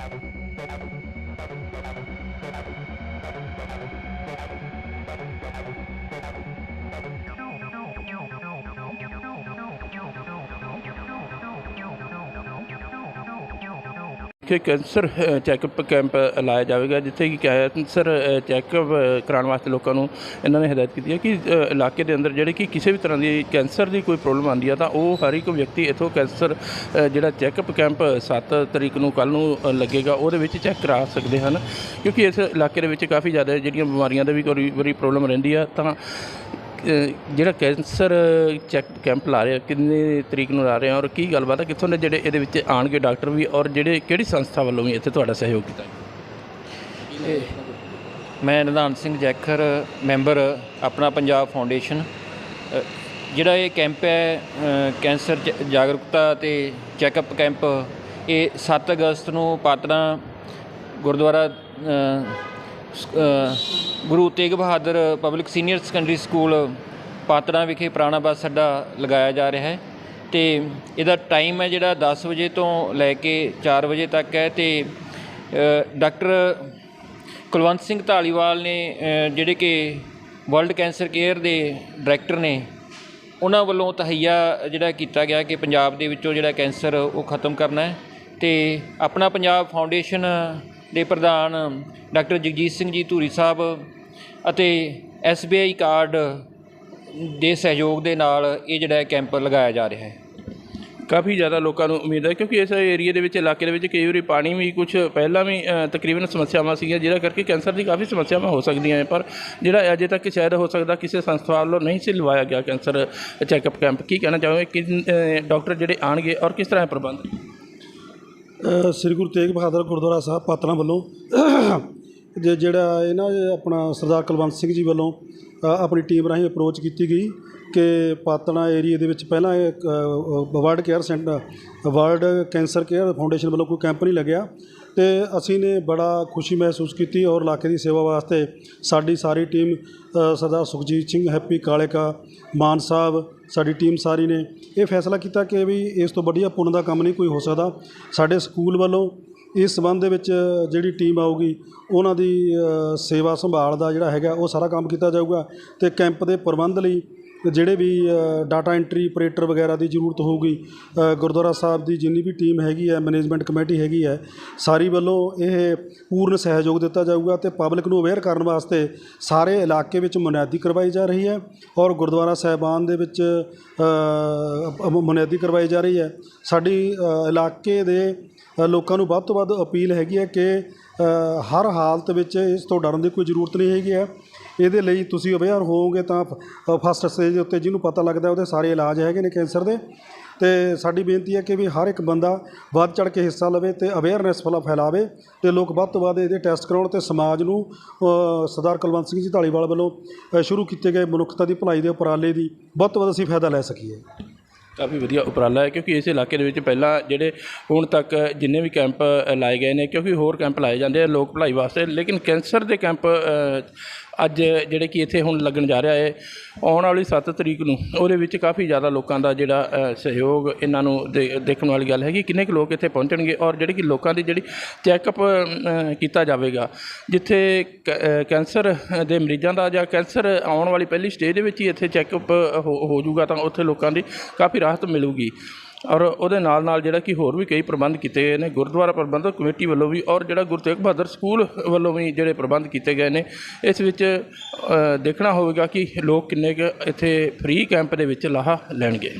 Thank you. ਕਿ cancer ਅ, checkup camp ਲਾਇਆ ਜਾਵੇਗਾ ਜਿੱਥੇ ਕਿ ਕੈਂਸਰ ਚੈੱਕਅਪ ਕਰਾਉਣ ਵਾਸਤੇ ਲੋਕਾਂ ਨੂੰ ਇਹਨਾਂ ਨੇ ਹਦਾਇਤ ਕੀਤੀ ਹੈ ਕਿ ਇਲਾਕੇ ਦੇ ਅੰਦਰ ਜਿਹੜੇ ਕਿ ਕਿਸੇ ਵੀ ਤਰ੍ਹਾਂ ਦੀ ਕੈਂਸਰ ਦੀ ਕੋਈ ਪ੍ਰੋਬਲਮ ਆਉਂਦੀ ਆ ਤਾਂ ਉਹ ਹਰ ਇੱਕ ਵਿਅਕਤੀ ਇਥੋਂ ਕੈਂਸਰ ਜਿਹੜਾ ਚੈੱਕਅਪ ਕੈਂਪ 7 ਤਰੀਕ ਨੂੰ ਕੱਲ ਨੂੰ ਲੱਗੇਗਾ ਉਹਦੇ ਵਿੱਚ ਚੈੱਕ ਕਰਾ ਸਕਦੇ ਹਨ। ਕਿਉਂਕਿ ਇਸ ਇਲਾਕੇ ਦੇ ਵਿੱਚ ਕਾਫੀ ਜ਼ਿਆਦਾ ਜਿਹੜੀਆਂ ਬਿਮਾਰੀਆਂ ਦਾ ਵੀ ਕੋਈ ਵਾਰੀ ਪ੍ਰੋਬਲਮ ਰਹਿੰਦੀ ਆ ਤਾਂ ਜਿਹੜਾ ਕੈਂਸਰ ਚੈੱਕ ਕੈਂਪ ਲਾ ਰਹੇ ਆ, ਕਿੰਨੇ ਤਰੀਕ ਨੂੰ ਲਾ ਰਹੇ ਆ ਔਰ ਕੀ ਗੱਲਬਾਤ ਆ? ਕਿੱਥੋਂ ਦੇ ਜਿਹੜੇ ਇਹਦੇ ਵਿੱਚ ਆਣਗੇ ਡਾਕਟਰ ਵੀ ਔਰ ਜਿਹੜੇ, ਕਿਹੜੀ ਸੰਸਥਾ ਵੱਲੋਂ ਵੀ ਇੱਥੇ ਤੁਹਾਡਾ ਸਹਿਯੋਗ ਕੀਤਾ ਮੈਂ ਨਿਧਾਨ ਸਿੰਘ ਜੈਖਰ, ਮੈਂਬਰ ਆਪਣਾ ਪੰਜਾਬ ਫਾਊਂਡੇਸ਼ਨ। ਜਿਹੜਾ ਇਹ ਕੈਂਪ ਹੈ ਕੈਂਸਰ ਜ- ਜਾਗਰੂਕਤਾ ਤੇ ਚੈੱਕਅਪ ਕੈਂਪ, ਇਹ 7 ਅਗਸਤ ਨੂੰ Patran Gurdwara Guru Tegh Bahadur public senior secondary school Patran ਵਿਖੇ ਪੁਰਾਣਾ ਬੱਸ ਅੱਡਾ ਲਗਾਇਆ ਜਾ ਰਿਹਾ ਹੈ ਤੇ ਇਹਦਾ ਟਾਈਮ ਹੈ ਜਿਹੜਾ 10 ਵਜੇ ਤੋਂ ਲੈ ਕੇ 4 ਵਜੇ ਤੱਕ ਹੈ ਤੇ ਡਾਕਟਰ ਕੁਲਵੰਤ ਸਿੰਘ ਢਾਲੀਵਾਲ ਨੇ ਜਿਹੜੇ ਕਿ ਵਰਲਡ ਕੈਂਸਰ ਕੇਅਰ ਦੇ ਡਾਇਰੈਕਟਰ ਨੇ, ਉਹਨਾਂ ਵੱਲੋਂ ਤਹਈਆ ਜਿਹੜਾ ਕੀਤਾ ਗਿਆ ਕਿ ਪੰਜਾਬ ਦੇ ਵਿੱਚੋਂ ਜਿਹੜਾ ਕੈਂਸਰ ਉਹ ਖਤਮ ਕਰਨਾ ਹੈ ਤੇ ਆਪਣਾ ਪੰਜਾਬ ਫਾਊਂਡੇਸ਼ਨ ਦੇ ਪ੍ਰਧਾਨ ਡਾਕਟਰ ਜਗਜੀਤ ਸਿੰਘ ਜੀ ਧੂਰੀ ਸਾਹਿਬ ਅਤੇ SBI ਕਾਰਡ ਦੇ ਸਹਿਯੋਗ ਦੇ ਨਾਲ ਇਹ ਜਿਹੜਾ ਕੈਂਪ ਲਗਾਇਆ ਜਾ ਰਿਹਾ ਹੈ। ਕਾਫੀ ਜ਼ਿਆਦਾ ਲੋਕਾਂ ਨੂੰ ਉਮੀਦ ਹੈ ਕਿਉਂਕਿ ਇਸ ਏਰੀਆ ਦੇ ਵਿੱਚ, ਇਲਾਕੇ ਦੇ ਵਿੱਚ ਕਈ ਵਾਰੀ ਪਾਣੀ ਵੀ ਕੁਝ ਪਹਿਲਾਂ ਵੀ ਤਕਰੀਬਨ ਸਮੱਸਿਆਵਾਂ ਸੀਗੀਆਂ, ਜਿਹਦਾ ਕਰਕੇ ਕੈਂਸਰ ਦੀ ਕਾਫੀ ਸਮੱਸਿਆਵਾਂ ਹੋ ਸਕਦੀਆਂ ਪਰ ਜਿਹੜਾ ਅਜੇ ਤੱਕ ਸ਼ਾਇਦ ਹੋ ਸਕਦਾ ਕਿਸੇ ਸੰਸਥਾ ਵੱਲੋਂ ਨਹੀਂ ਸੀ ਲਵਾਇਆ ਗਿਆ ਕੈਂਸਰ ਚੈੱਕਅਪ ਕੈਂਪ। ਕੀ ਕਹਿਣਾ ਚਾਹੋਗੇ? ਕਿ ਡਾਕਟਰ ਜਿਹੜੇ ਆਣਗੇ ਔਰ ਕਿਸ ਤਰ੍ਹਾਂ ਪ੍ਰਬੰਧ ਸ੍ਰੀ ਗੁਰੂ ਤੇਗ ਬਹਾਦਰ ਗੁਰਦੁਆਰਾ ਸਾਹਿਬ ਪਾਤਨਾ ਵੱਲੋਂ ਜੇ ਜਿਹੜਾ ਇਹ ਨਾ ਆਪਣਾ ਸਰਦਾਰ ਕੁਲਵੰਤ ਸਿੰਘ ਜੀ ਵੱਲੋਂ ਆਪਣੀ ਟੀਮ ਰਾਹੀਂ ਅਪਰੋਚ ਕੀਤੀ ਗਈ। ਕਿ ਪਾਤਨਾ ਏਰੀਆ ਦੇ ਵਿੱਚ ਪਹਿਲਾਂ ਇਹ world care centre world cancer care foundation ਵੱਲੋਂ ਕੋਈ ਕੈਂਪ ਨਹੀਂ ਲੱਗਿਆ ਤੇ ਅਸੀਂ ਨੇ ਬੜਾ ਖੁਸ਼ੀ ਮਹਿਸੂਸ ਕੀਤੀ ਔਰ ਇਲਾਕੇ ਦੀ ਸੇਵਾ ਵਾਸਤੇ ਸਾਡੀ ਸਾਰੀ ਟੀਮ ਸਰਦਾਰ ਸੁਖਜੀਤ ਸਿੰਘ, ਹੈਪੀ ਕਾਲੇਕਾ, ਮਾਨ ਸਾਹਿਬ, ਸਾਡੀ ਟੀਮ ਸਾਰੀ ਨੇ ਇਹ ਫੈਸਲਾ ਕੀਤਾ ਕਿ ਵੀ ਇਸ ਤੋਂ ਵਧੀਆ ਪੁੰਨ ਦਾ ਕੰਮ ਨਹੀਂ ਕੋਈ ਹੋ ਸਕਦਾ। ਸਾਡੇ ਸਕੂਲ ਵੱਲੋਂ ਇਸ ਸੰਬੰਧ ਦੇ ਵਿੱਚ ਜਿਹੜੀ ਟੀਮ ਆਊਗੀ, ਉਹਨਾਂ ਦੀ ਸੇਵਾ ਸੰਭਾਲ ਦਾ ਜਿਹੜਾ ਹੈਗਾ ਉਹ ਸਾਰਾ ਕੰਮ ਕੀਤਾ ਜਾਊਗਾ ਤੇ ਕੈਂਪ ਦੇ ਪ੍ਰਬੰਧ ਲਈ ਜਿਹੜੇ ਵੀ ਡਾਟਾ ਐਂਟਰੀ ਆਪਰੇਟਰ ਵਗੈਰਾ ਦੀ ਜ਼ਰੂਰਤ ਹੋਊਗੀ ਗੁਰਦੁਆਰਾ ਸਾਹਿਬ ਦੀ ਜਿੰਨੀ ਵੀ ਟੀਮ ਹੈਗੀ ਹੈ ਮੈਨੇਜਮੈਂਟ ਕਮੇਟੀ ਹੈਗੀ ਹੈ ਸਾਰੀ ਵੱਲੋਂ ਇਹ ਪੂਰਨ ਸਹਿਯੋਗ ਦਿੱਤਾ ਜਾਊਗਾ ਤੇ ਪਬਲਿਕ ਨੂੰ ਅਵੇਅਰ ਕਰਨ ਵਾਸਤੇ ਸਾਰੇ ਇਲਾਕੇ ਵਿੱਚ ਮੁਨੈਦੀ ਕਰਵਾਈ ਜਾ ਰਹੀ ਹੈ ਔਰ ਗੁਰਦੁਆਰਾ ਸਾਹਿਬਾਨ ਦੇ ਵਿੱਚ ਅ, ਮੁਨੈਦੀ ਕਰਵਾਈ ਜਾ ਰਹੀ ਹੈ। ਸਾਡੀ ਇਲਾਕੇ ਦੇ ਲੋਕਾਂ ਨੂੰ ਵੱਧ ਤੋਂ ਵੱਧ ਅਪੀਲ ਹੈਗੀ ਹੈ ਕਿ ਹਰ ਹਾਲਤ ਵਿੱਚ ਇਸ ਤੋਂ ਡਰਨ ਦੀ ਕੋਈ ਜ਼ਰੂਰਤ ਨਹੀਂ ਹੈਗੀ ਹੈ। ਇਹਦੇ ਲਈ ਤੁਸੀਂ ਅਵੇਅਰ ਹੋਵੋਗੇ ਤਾਂ ਫਸਟ ਸਟੇਜ ਦੇ ਉੱਤੇ ਜਿਹਨੂੰ ਪਤਾ ਲੱਗਦਾ ਉਹਦੇ ਸਾਰੇ ਇਲਾਜ ਹੈਗੇ ਨੇ ਕੈਂਸਰ ਦੇ। ਤੇ ਸਾਡੀ ਬੇਨਤੀ ਹੈ ਕਿ ਵੀ ਹਰ ਇੱਕ ਬੰਦਾ ਵੱਧ ਚੜ ਕੇ ਹਿੱਸਾ ਲਵੇ ਤੇ ਅਵੇਅਰਨੈਸ ਫਲਾ ਫੈਲਾਵੇ ਤੇ ਲੋਕ ਵੱਧ ਤੋਂ ਵੱਧ ਇਹਦੇ ਟੈਸਟ ਕਰਾਉਣ ਤੇ ਸਮਾਜ ਨੂੰ ਸਰਦਾਰ ਕੁਲਵੰਤ ਸਿੰਘ ਜੀ ਢਾਲੀਵਾਲ ਵੱਲੋਂ ਸ਼ੁਰੂ ਕੀਤੇ ਗਏ ਮਨੁੱਖਤਾ ਦੀ ਭਲਾਈ ਦੇ ਉਪਰਾਲੇ ਦੀ ਵੱਧ ਤੋਂ ਵੱਧ ਅਸੀਂ ਫਾਇਦਾ ਲੈ ਸਕੀਏ। ਕਾਫੀ ਵਧੀਆ ਉਪਰਾਲਾ ਹੈ ਕਿਉਂਕਿ ਇਸ ਇਲਾਕੇ ਦੇ ਵਿੱਚ ਪਹਿਲਾਂ ਜਿਹੜੇ ਹੁਣ ਤੱਕ ਜਿੰਨੇ ਵੀ ਕੈਂਪ ਲਾਏ ਗਏ ਨੇ ਕਿਉਂਕਿ ਹੋਰ ਕੈਂਪ ਲਾਏ ਜਾਂਦੇ ਆ, ਲੋਕ ਭਲਾਈ ਵਾਸਤੇ। ਲੇਕਿਨ ਕੈਂਸਰ ਦੇ ਕੈਂਪ ਅੱਜ ਜਿਹੜੇ ਕਿ ਇੱਥੇ ਹੁਣ ਲੱਗਣ ਜਾ ਰਿਹਾ ਹੈ ਆਉਣ ਵਾਲੀ 7 ਤਰੀਕ ਨੂੰ, ਉਹਦੇ ਵਿੱਚ ਕਾਫੀ ਜ਼ਿਆਦਾ ਲੋਕਾਂ ਦਾ ਜਿਹੜਾ ਸਹਿਯੋਗ ਇਹਨਾਂ ਨੂੰ ਦੇ- ਦੇਖਣ ਵਾਲੀ ਗੱਲ ਹੈਗੀ, ਕਿੰਨੇ ਕੁ ਲੋਕ ਇੱਥੇ ਪਹੁੰਚਣਗੇ ਔਰ ਜਿਹੜੇ ਕਿ ਲੋਕਾਂ ਦੀ ਜਿਹੜੀ ਚੈੱਕਅਪ ਕੀਤਾ ਜਾਵੇਗਾ, ਜਿੱਥੇ ਕ- ਕੈਂਸਰ ਦੇ ਮਰੀਜ਼ਾਂ ਦਾ ਜਾਂ ਕੈਂਸਰ ਆਉਣ ਵਾਲੀ ਪਹਿਲੀ ਸਟੇਜ ਦੇ ਵਿੱਚ ਹੀ ਇੱਥੇ ਚੈੱਕਅਪ ਹੋ ਹੋ ਜਾਊਗਾ, ਤਾਂ ਉੱਥੇ ਲੋਕਾਂ ਦੀ ਕਾਫੀ ਰਾਹਤ ਮਿਲੂਗੀ। ਔਰ ਉਹਦੇ ਨਾਲ ਨਾਲ ਜਿਹੜਾ ਕਿ ਹੋਰ ਵੀ ਕਈ ਪ੍ਰਬੰਧ ਕੀਤੇ ਗਏ ਨੇ, ਗੁਰਦੁਆਰਾ ਪ੍ਰਬੰਧਕ ਕਮੇਟੀ ਵੱਲੋਂ ਵੀ ਔਰ ਜਿਹੜਾ ਗੁਰੂ ਤੇਗ ਬਹਾਦਰ ਸਕੂਲ ਵੱਲੋਂ ਵੀ ਜਿਹੜੇ ਪ੍ਰਬੰਧ ਕੀਤੇ ਗਏ ਨੇ, ਇਸ ਵਿੱਚ ਦੇਖਣਾ ਹੋਵੇਗਾ ਕਿ ਲੋਕ ਕਿੰਨੇ ਕੁ ਇੱਥੇ ਫ੍ਰੀ ਕੈਂਪ ਦੇ ਵਿੱਚ ਲਾਹਾ ਲੈਣਗੇ।